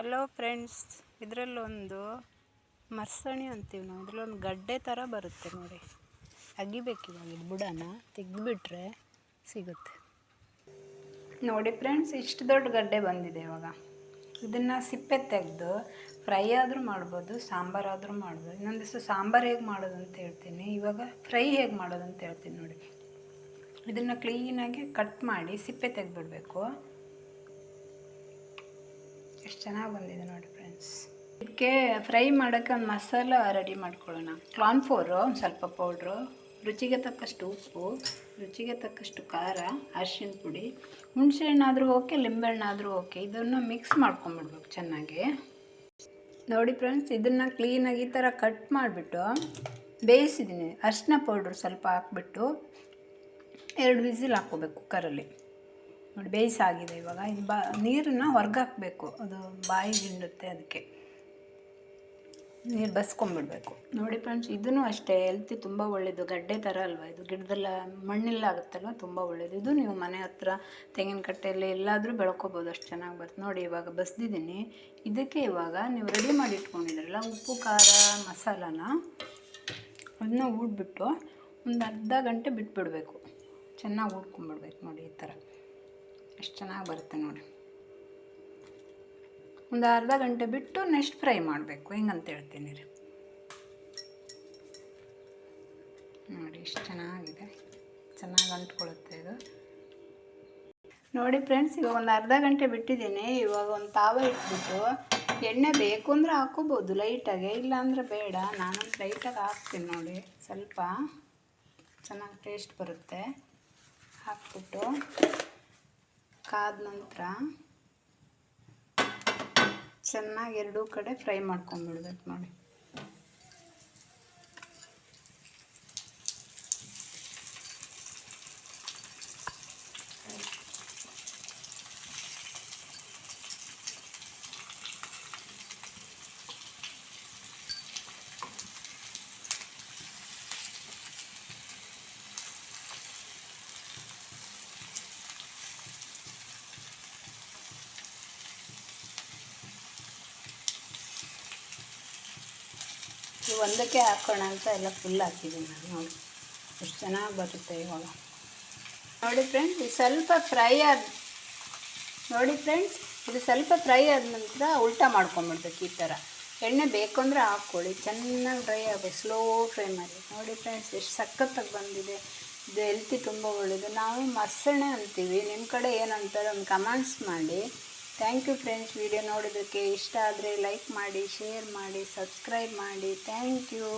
Hello friends, ಇದರಲ್ಲೊಂದು ಮರ್ಸಣಿ ಅಂತೀವಿ ನಾವು. ಇದರಲ್ಲೊಂದು ಗಡ್ಡೆ ಥರ ಬರುತ್ತೆ ನೋಡಿ. ಅಗಿಬೇಕಿವಾಗ ಇದು ಬುಡನ, ತೆಗೆದುಬಿಟ್ರೆ ಸಿಗುತ್ತೆ. ನೋಡಿ ಫ್ರೆಂಡ್ಸ್, ಇಷ್ಟು ದೊಡ್ಡ ಗಡ್ಡೆ ಬಂದಿದೆ ಇವಾಗ. ಇದನ್ನು ಸಿಪ್ಪೆ ತೆಗೆದು ಫ್ರೈ ಆದರೂ ಮಾಡ್ಬೋದು ಸಾಂಬಾರಾದರೂ ಮಾಡ್ಬೋದು. ಇನ್ನೊಂದು ದಿವಸ ಸಾಂಬಾರು ಹೇಗೆ ಮಾಡೋದು ಅಂತ ಹೇಳ್ತೀನಿ. ಇವಾಗ ಫ್ರೈ ಹೇಗೆ ಮಾಡೋದು ಅಂತ ಹೇಳ್ತೀನಿ ನೋಡಿ. ಇದನ್ನು ಕ್ಲೀನಾಗಿ ಕಟ್ ಮಾಡಿ ಸಿಪ್ಪೆ ತೆಗೆದ್ಬಿಡ್ಬೇಕು. ಎಷ್ಟು ಚೆನ್ನಾಗಿ ಬಂದಿದೆ ನೋಡಿ ಫ್ರೆಂಡ್ಸ್. ಇದಕ್ಕೆ ಫ್ರೈ ಮಾಡೋಕ್ಕೆ ಒಂದು ಮಸಾಲ ರೆಡಿ ಮಾಡ್ಕೊಳ್ಳೋಣ. ಕ್ಲಾನ್ಫೋರು ಒಂದು ಸ್ವಲ್ಪ ಪೌಡ್ರು ರುಚಿಗೆ ತಕ್ಕಷ್ಟು ಉಪ್ಪು, ರುಚಿಗೆ ತಕ್ಕಷ್ಟು ಖಾರ ಅರಶಿನ ಪುಡಿ ಹುಣಸೆ ಹಣ್ಣಾದರೂ ಓಕೆ ಲಿಂಬೆಹಣ್ಣಾದರೂ ಓಕೆ ಇದನ್ನು ಮಿಕ್ಸ್ ಮಾಡ್ಕೊಂಬಿಡ್ಬೇಕು ಚೆನ್ನಾಗಿ. ನೋಡಿ ಫ್ರೆಂಡ್ಸ್, ಇದನ್ನು ಕ್ಲೀನಾಗಿ ಈ ಥರ ಕಟ್ ಮಾಡಿಬಿಟ್ಟು ಬೇಯಿಸಿದ್ದೀನಿ ಅರಿಶಿನ ಪೌಡ್ರ್ ಸ್ವಲ್ಪ ಹಾಕ್ಬಿಟ್ಟು ಎರಡು ವಿಸಿಲ್ ಹಾಕ್ಕೋಬೇಕು ಕುಕ್ಕರಲ್ಲಿ ನೋಡಿ, ಬೇಯಿಸಾಗಿದೆ ಇವಾಗ. ಇದು ಬಾ, ನೀರನ್ನು ಹೊರಗಾಕಬೇಕು. ಅದು ಬಾಯಿ ಹಿಂಡುತ್ತೆ ಅದಕ್ಕೆ. ನೀರು ಬಸ್ಕೊಂಬಿಡ್ಬೇಕು. ನೋಡಿ ಫ್ರೆಂಡ್ಸ್ ಇದೂ ಅಷ್ಟೇ. ಹೆಲ್ತಿ ತುಂಬ ಒಳ್ಳೆಯದು ಗಡ್ಡೆ ಥರ ಅಲ್ವಾ ಇದು? ಗಿಡದಲ್ಲ ಮಣ್ಣಿಲ್ಲ ಆಗುತ್ತಲ್ವ? ತುಂಬ ಒಳ್ಳೆಯದು ಇದು ನೀವು ಮನೆ ಹತ್ರ, ತೆಂಗಿನ ಕಟ್ಟೆಯಲ್ಲಿ ಎಲ್ಲಾದರೂ ಬೆಳ್ಕೋಬೋದು. ಅಷ್ಟು ಚೆನ್ನಾಗಿ ಬರುತ್ತೆ. ನೋಡಿ, ಇವಾಗ ಬಸ್ದಿದ್ದೀನಿ. ಇದಕ್ಕೆ ಇವಾಗ ನೀವು ರೆಡಿ ಮಾಡಿ ಇಟ್ಕೊಂಡಿದ್ರಲ್ಲ ಉಪ್ಪು, ಖಾರ, ಮಸಾಲಾನ, ಅದನ್ನ ಊಡ್ಬಿಟ್ಟು ಒಂದು ಅರ್ಧ ಗಂಟೆ ಬಿಟ್ಬಿಡಬೇಕು. ಚೆನ್ನಾಗಿ ಊಟ್ಕೊಂಡ್ಬಿಡ್ಬೇಕು ನೋಡಿ, ಈ ಥರ ಎಷ್ಟು ಚೆನ್ನಾಗಿ ಬರುತ್ತೆ ನೋಡಿ. ಒಂದು ಅರ್ಧ ಗಂಟೆ ಬಿಟ್ಟು ನೆಕ್ಸ್ಟ್ ಫ್ರೈ ಮಾಡಬೇಕು. ಹೆಂಗಂತ ಹೇಳ್ತೀನಿ ರೀ. ನೋಡಿ, ಇಷ್ಟು ಚೆನ್ನಾಗಿದೆ. ಚೆನ್ನಾಗಿ ಅಂಟ್ಕೊಳ್ಳುತ್ತೆ ಇದು. ನೋಡಿ ಫ್ರೆಂಡ್ಸ್, ಇವಾಗ ಒಂದು ಅರ್ಧ ಗಂಟೆ ಬಿಟ್ಟಿದ್ದೀನಿ. ಇವಾಗ ಒಂದು ತಾವ ಇಟ್ಬಿಟ್ಟು ಎಣ್ಣೆ ಬೇಕು ಅಂದರೆ ಹಾಕೋಬೋದು ಲೈಟಾಗೆ ಇಲ್ಲಾಂದರೆ ಬೇಡ. ನಾನೊಂದು ಲೈಟಾಗಿ ಹಾಕ್ತೀನಿ ನೋಡಿ, ಸ್ವಲ್ಪ. ಚೆನ್ನಾಗಿ ಟೇಸ್ಟ್ ಬರುತ್ತೆ. ಹಾಕ್ಬಿಟ್ಟು ಕಾದ ನಂತರ ಚೆನ್ನಾಗಿ ಎರಡೂ ಕಡೆ ಫ್ರೈ ಮಾಡ್ಕೊಂಡ್ಬಿಡ್ಬೇಕು ನೋಡಿ. ಒಂದಕ್ಕೆ ಹಾಕೋಣ ಅಂತ ಎಲ್ಲ ಫುಲ್ ಹಾಕಿದ್ದೀನಿ ನಾನು. ನೋಡಿ ಎಷ್ಟು ಚೆನ್ನಾಗಿ ಬರುತ್ತೆ ಇವಾಗ. ನೋಡಿ ಫ್ರೆಂಡ್ಸ್ ಇದು ಸ್ವಲ್ಪ ಫ್ರೈ ಆದ ನೋಡಿ ಫ್ರೆಂಡ್ಸ್ ಇದು ಸ್ವಲ್ಪ ಫ್ರೈ ಆದ ನಂತರ ಉಲ್ಟಾ ಮಾಡ್ಕೊಂಬಿಡ್ಬೇಕು ಈ ಥರ ಎಣ್ಣೆ ಬೇಕು ಅಂದರೆ ಹಾಕ್ಕೊಳ್ಳಿ, ಚೆನ್ನಾಗಿ ಫ್ರೈ ಆಗಬೇಕು ಸ್ಲೋ ಫ್ರೈ ಮಾಡಿ. ನೋಡಿ ಫ್ರೆಂಡ್ಸ್ ಎಷ್ಟು ಸಖತ್ತಾಗಿ ಬಂದಿದೆ. ಇದು ಹೆಲ್ತಿ ತುಂಬ ಒಳ್ಳೆಯದು ನಾವು ಮಸಣೆ ಅಂತೀವಿ. ನಿಮ್ಮ ಕಡೆ ಏನಂತಾರೆ, ಒಂದು ಕಮೆಂಟ್ಸ್ ಮಾಡಿ. ಥ್ಯಾಂಕ್ ಯು ಫ್ರೆಂಡ್ಸ್ ವಿಡಿಯೋ ನೋಡೋದಕ್ಕೆ ಇಷ್ಟ ಆದರೆ ಲೈಕ್ ಮಾಡಿ ಶೇರ್ ಮಾಡಿ ಸಬ್ಸ್ಕ್ರೈಬ್ ಮಾಡಿ. Thank you